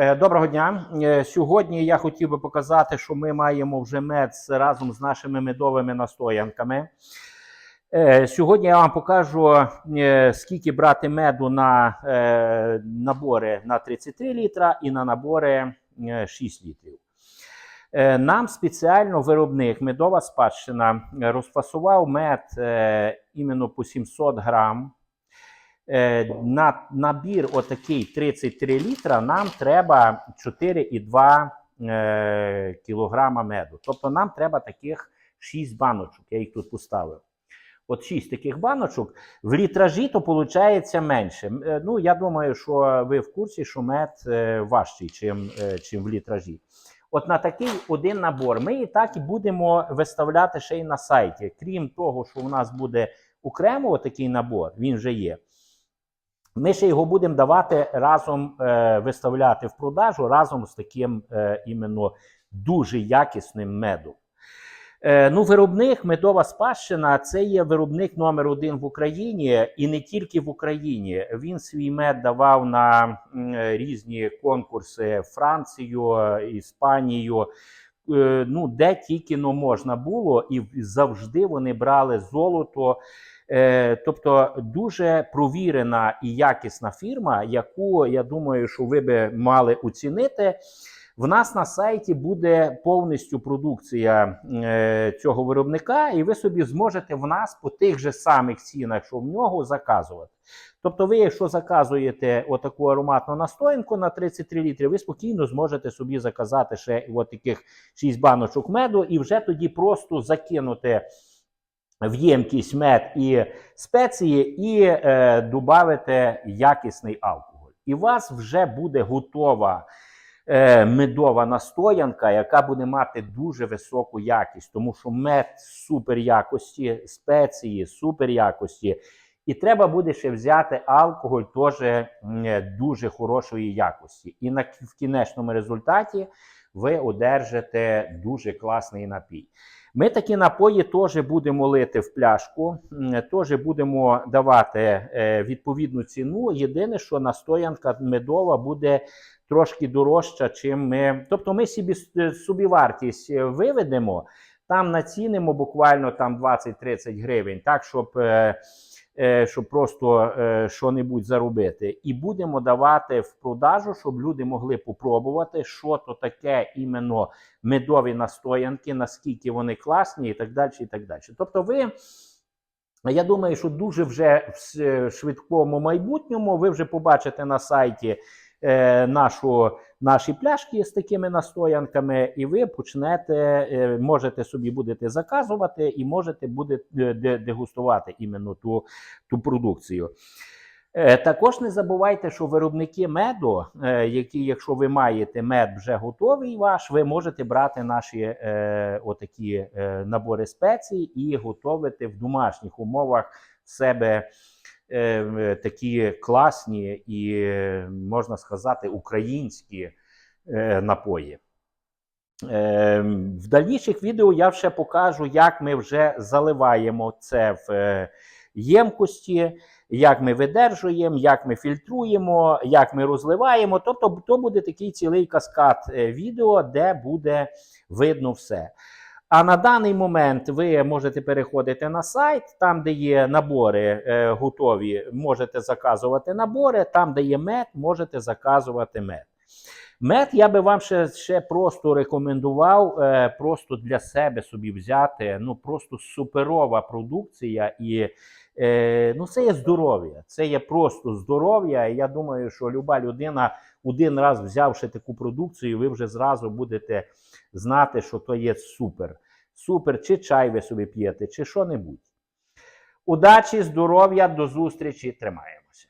Е, Доброго дня. Е, Сьогодні я хотів би показати, що ми маємо вже мед разом з нашими медовими настоянками. Е, Сьогодні я вам покажу, скільки брати меду на набори на 33 літра і на набори е, 6 літрів. Нам спеціально виробник медова спадщина розфасував мед іменно по 700 грам. Е, На набір отакий 33 літра нам треба 4,2 е, кілограма меду. Тобто нам треба таких 6 баночок. Я їх тут поставив. От 6 таких баночок. В літражі то виходить менше. Е, Ну, я думаю, що ви в курсі, що мед важчий, чим, чим в літражі. От на такий один набор ми і так і будемо виставляти ще й на сайті. Крім того, що у нас буде окремо такий набор, він вже є. Ми ще його будемо давати разом е, виставляти в продажу разом з таким е, іменно дуже якісним медом. Е, ну, виробник медова спадщина це є виробник номер один в Україні і не тільки в Україні. Він свій мед давав на е, різні конкурси Францію, Іспанію. е, Ну, де тільки но можна було, і завжди вони брали золото. Е, Тобто дуже провірена і якісна фірма, яку я думаю, що ви би мали оцінити. В нас на сайті буде повністю продукція е, цього виробника, і ви собі зможете в нас по тих же самих цінах, що в нього, заказувати. Тобто, ви, якщо заказуєте отаку ароматну настоянку на 33 літри, ви спокійно зможете собі заказати ще от таких 6 баночок меду, і вже тоді просто закинути в ємкість мед і спеції, і е, додати якісний алкоголь. І у вас вже буде готова е, медова настоянка, яка буде мати дуже високу якість, тому що мед супер якості, спеції супер якості. І треба буде ще взяти алкоголь теж дуже хорошої якості. І на в кінечному результаті ви одержите дуже класний напій. Ми такі напої теж будемо лити в пляшку, теж будемо давати е, відповідну ціну. Єдине, що настоянка медова буде трошки дорожча, чим ми. Тобто ми собі с- собівартість е, виведемо, там націнимо буквально там 20-30 гривень, так, щоб. Е, Щоб просто е, що-небудь заробити, і будемо давати в продажу, щоб люди могли попробувати, що то таке іменно медові настоянки, наскільки вони класні, і так далі. і так далі. Тобто, ви, я думаю, що дуже вже в швидкому майбутньому ви вже побачите на сайті е, нашу, наші пляшки з такими настоянками, і ви почнете, е, можете собі будете заказувати і можете будете е, дегустувати іменно ту, ту продукцію. Е, Також не забувайте, що виробники меду, які, якщо ви маєте мед вже готовий ваш, ви можете брати наші е, отакі е, набори спецій і готувати в домашніх умовах себе такі класні і, е, можна сказати, українські е, напої. Е, В дальніших відео я ще покажу, як ми вже заливаємо це в е, ємкості, як ми видержуємо, як ми фільтруємо, як ми розливаємо. Тобто, то буде такий цілий каскад е, відео, де буде видно все. А на даний момент ви можете переходити на сайт, там, де є набори е, готові, можете заказувати набори, там, де є мед, можете заказувати мед. Мед я би вам ще, ще просто рекомендував е, просто для себе собі взяти. Ну просто суперова продукція, і е, ну, це є здоров'я. Це є просто здоров'я. І я думаю, що люба людина, один раз взявши таку продукцію, ви вже зразу будете знати, що то є супер. Супер, чи чай ви собі п'єте, чи що-небудь. Удачі, здоров'я, до зустрічі, тримаємося.